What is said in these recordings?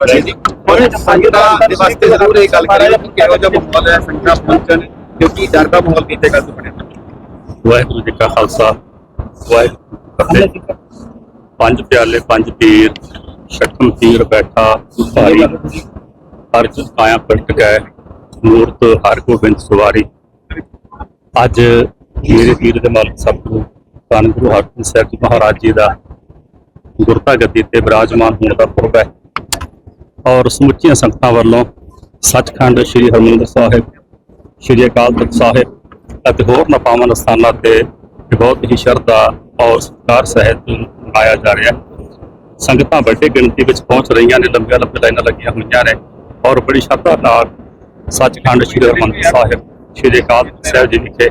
ਜੀ ਹੁਣ ਸੰਗਤਾਂ ਦੇ ਵਾਸਤੇ ਜ਼ਰੂਰ ਇਹ ਗੱਲ ਕਰੀਏ ਕਿ ਕਿਹੋ ਜਿਹਾ ਮਾਹੌਲ ਹੈ ਸੰਗਤਾਂ ਪਹੁੰਚਣ ਕਿਉਂਕਿ ਡਰ ਦਾ ਮਾਹੌਲ ਕਿਤੇ ਗੱਲ ਤੋਂ ਬਣਿਆ ਵਾਹਿਗੁਰੂ ਜੀ ਕਾ ਖਾਲਸਾ ਵਾਹਿਗੁਰੂ ਪੰਜ ਪਿਆਲੇ ਪੰਜ ਪੀਰ ਬੈਠਾ ਭਾਰੀ ਹਰ ਚ ਆਇਆ ਪਲਟ ਗਏ ਮੂਰਤ ਹਰ ਗੋਬਿੰਦ ਸਵਾਰੀ। ਅੱਜ ਮੇਰੇ ਪੀਰ ਦੇ ਮਾਲਕ ਸਤਿਗੁਰੂ ਧੰਨ ਗੁਰੂ ਹਰਗੋਬਿੰਦ ਸਾਹਿਬ ਜੀ ਮਹਾਰਾਜ ਜੀ ਦਾ ਗੁਰਤਾ ਗੱਦੀ ਤੇ ਬਿਰਾਜਮਾਨ ਹੋਣ ਦਾ ਪੁਰਬ ਹੈ। ਔਰ ਸਮੁੱਚੀਆਂ ਸੰਗਤਾਂ ਵੱਲੋਂ ਸੱਚਖੰਡ ਸ੍ਰੀ ਹਰਿਮੰਦਰ ਸਾਹਿਬ, ਸ੍ਰੀ ਅਕਾਲ ਤਖਤ ਸਾਹਿਬ ਅਤੇ ਹੋਰ ਨਪਾਵਨ ਸਥਾਨਾਂ ਤੇ ਬਹੁਤ ਹੀ ਸ਼ਰਧਾ ਔਰ ਸਤਿਕਾਰ ਸਹਿਤ ਮਨਾਇਆ ਜਾ ਰਿਹਾ। ਸੰਗਤਾਂ ਵੱਡੀ ਗਿਣਤੀ ਵਿੱਚ ਪਹੁੰਚ ਰਹੀਆਂ ਨੇ, ਲੰਬੀਆਂ ਲੰਬੀਆਂ ਲਾਈਨਾਂ ਲੱਗੀਆਂ ਹੋਈਆਂ ਨੇ ਔਰ ਬੜੀ ਸ਼ਰਧਾ ਨਾਲ ਸੱਚਖੰਡ ਸ੍ਰੀ ਹਰਿਮੰਦਰ ਸਾਹਿਬ, ਸ੍ਰੀ ਅਕਾਲ ਤਖਤ ਸਾਹਿਬ ਜੀ ਵਿਖੇ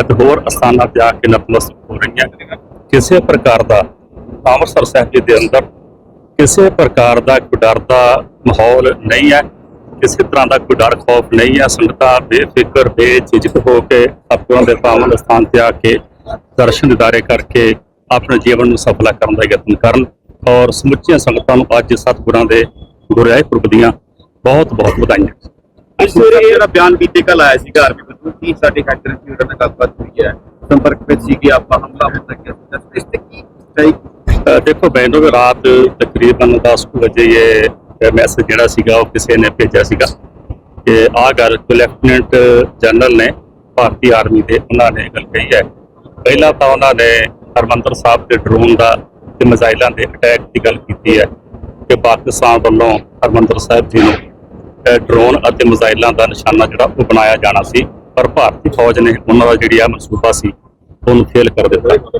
ਅਤੇ ਹੋਰ ਅਸਥਾਨਾਂ ਤੇ ਆ ਕੇ ਨਤਮਸਤਕ ਹੋ ਰਹੀਆਂ ਕਿਸੇ ਪ੍ਰਕਾਰ ਦਾ ਅੰਮ੍ਰਿਤਸਰ ਸਾਹਿਬ ਜੀ ਦੇ ਅੰਦਰ ਕਿਸੇ ਪ੍ਰਕਾਰ ਦਾ ਕੋਈ ਡਰ ਦਾ ਮਾਹੌਲ ਨਹੀਂ ਹੈ, ਕਿਸੇ ਤਰ੍ਹਾਂ ਦਾ ਕੋਈ ਡਰ ਖੌਫ ਨਹੀਂ ਹੈ, ਸੰਗਤਾਂ ਬੇਫਿਕਰ, ਬੇਝਿਜਕ ਹੋ ਕੇ ਸਤਿਗੁਰਾਂ ਦੇ ਪਾਵਨ ਸਥਾਨ ਤੇ ਆ ਕੇ ਦਰਸ਼ਨ ਦਿਦਾਰੇ ਕਰਕੇ ਆਪਣੇ ਜੀਵਨ ਨੂੰ ਸਫਲਾ ਕਰਨ ਦਾ ਯਤਨ ਕਰਨ ਔਰ ਸਮੁੱਚੀਆਂ ਸੰਗਤਾਂ ਨੂੰ ਅੱਜ ਸਤਿਗੁਰਾਂ ਦੇ ਗੁਰਿਆਏ ਪੁਰਬ ਦੀਆਂ ਬਹੁਤ ਬਹੁਤ ਵਧਾਈਆਂ। ਇਸ ਸਵੇਰੇ ਜਿਹੜਾ ਬਿਆਨ ਬੀਤੇ ਕੱਲ ਆਇਆ ਸੀ ਘਰ ਵਿੱਚ ਕਿ ਸਾਡੇ ਫੈਕਟਰੀ ਦੀ ਉਹਨਾਂ ਨਾਲ ਗੱਲਬਾਤ ਹੋਈ ਹੈ, ਸੰਪਰਕ ਵਿੱਚ ਸੀ ਕਿ ਆਪਾਂ ਹਮਲਾ ਹੋ ਸਕਿਆ ਇਸ ਤੇ ਕੀ ਸਹੀ ਦੇਖੋ ਬੈਂਡੋ ਵੀ ਰਾਤ ਤਕਰੀਬਨ 10 ਵਜੇ ਇਹ ਮੈਸੇਜ ਜਿਹੜਾ ਸੀਗਾ ਉਹ ਕਿਸੇ ਨੇ ਭੇਜਿਆ ਸੀਗਾ ਕਿ ਆਹ ਗੱਲ ਲੈਫਟੀਨੈਂਟ ਜਨਰਲ ਨੇ ਭਾਰਤੀ ਆਰਮੀ ਦੇ ਉਹਨਾਂ ਨੇ ਗੱਲ ਕਹੀ ਹੈ। ਪਹਿਲਾਂ ਤਾਂ ਉਹਨਾਂ ਨੇ ਹਰਮੰਦਰ ਸਾਹਿਬ ਦੇ ਡਰੋਨ ਦਾ ਤੇ ਮਿਜ਼ਾਈਲਾਂ ਦੇ ਅਟੈਕ ਦੀ ਗੱਲ ਕੀਤੀ ਹੈ ਕਿ ਪਾਕਿਸਤਾਨ ਵੱਲੋਂ ਹਰਮੰਦਰ ਸਾਹਿਬ ਜੀ ਨੂੰ ਡਰੋਨ ਅਤੇ ਮਿਜ਼ਾਈਲਾਂ ਦਾ ਨਿਸ਼ਾਨਾ ਜਿਹੜਾ ਉਹ ਬਣਾਇਆ ਜਾਣਾ ਸੀ, ਪਰ ਭਾਰਤੀ ਫੌਜ ਨੇ ਉਹਨਾਂ ਦਾ ਜਿਹੜੀ ਆ ਮਨਸੂਬਾ ਸੀ, ਉਹਨੂੰ ਫੇਲ ਕਰ ਦਿੱਤਾ।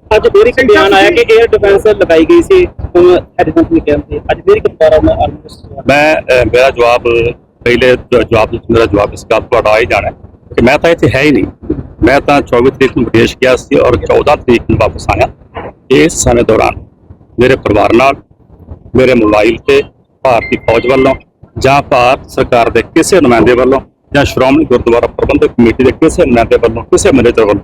ਅੱਜ ਫਿਰ ਇੱਕ ਬਿਆਨ ਆਇਆ ਕਿ 에ਅਰ ਡਿਫੈਂਸ ਲਗਾਈ ਗਈ ਸੀ ਹੁਣ ਹੈਡਫੋਨ ਨੇ ਕਿਹਾ ਸੀ ਅੱਜ ਫਿਰ ਇੱਕ ਦੁਬਾਰਾ ਉਹਨਾਂ ਆਰਮੀ ਮੈਂ ਅਹ, ਮੇਰਾ ਜਵਾਬ ਪਹਿਲੇ ਜ- ਜਵਾਬ ਵਿੱਚ ਮੇਰਾ ਜਵਾਬ ਇਸ ਗੱਲ ਤੁਹਾਡਾ ਆ ਹੀ ਜਾਣਾ ਹੈ ਕਿ ਮੈਂ ਤਾਂ ਇੱਥੇ ਹੈ ਹੀ ਨਹੀਂ। ਮੈਂ ਤਾਂ 24 ਤਰੀਕ ਨੂੰ ਵਿਦੇਸ਼ ਗਿਆ ਸੀ ਔਰ 14 ਤਰੀਕ ਨੂੰ ਵਾਪਸ ਆਇਆ। ਇਸ ਸਮੇਂ ਦੌਰਾਨ ਮੇਰੇ ਪਰਿਵਾਰ ਨਾਲ ਮੇਰੇ ਮੋਬਾਈਲ ਤੇ ਭਾਰਤੀ ਫੌਜ ਵੱਲੋਂ ਜਾਂ ਭਾਰਤ ਸਰਕਾਰ ਦੇ ਕਿਸੇ ਨੁਮਾਇੰਦੇ ਵੱਲੋਂ ਜਾਂ ਸ਼੍ਰੋਮਣੀ ਗੁਰਦੁਆਰਾ ਪ੍ਰਬੰਧਕ ਕਮੇਟੀ ਦੇ ਕਿਸੇ ਨੁਮਾਇੰਦੇ ਵੱਲੋਂ ਕਿਸੇ ਮੈਨੇਜਰ ਵੱਲੋਂ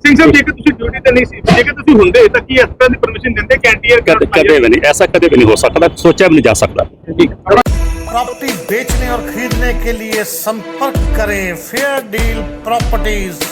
ਸਿੰਘ ਸਾਹਿਬ ਜੇਕਰ ਤੁਸੀਂ ਡਿਊਟੀ ਤੇ ਨਹੀਂ ਸੀ ਜੇਕਰ ਤੁਸੀਂ ਹੁੰਦੇ ਤਾਂ ਕੀ ਇਸ ਤਰ੍ਹਾਂ ਦੀ ਪਰਮਿਸ਼ਨ ਦਿੰਦੇ ਕੈਂਟੀਅਰ ਕਦੇ ਕਦੇ ਵੀ ਨਹੀਂ ਐਸਾ ਕਦੇ ਵੀ ਨਹੀਂ ਹੋ ਸਕਦਾ ਸੋਚਿਆ ਵੀ ਨਹੀਂ ਜਾ ਸਕਦਾ प्रॉपर्टी बेचने और खरीदने के लिए संपर्क करें फेयर डील प्रॉपर्टीज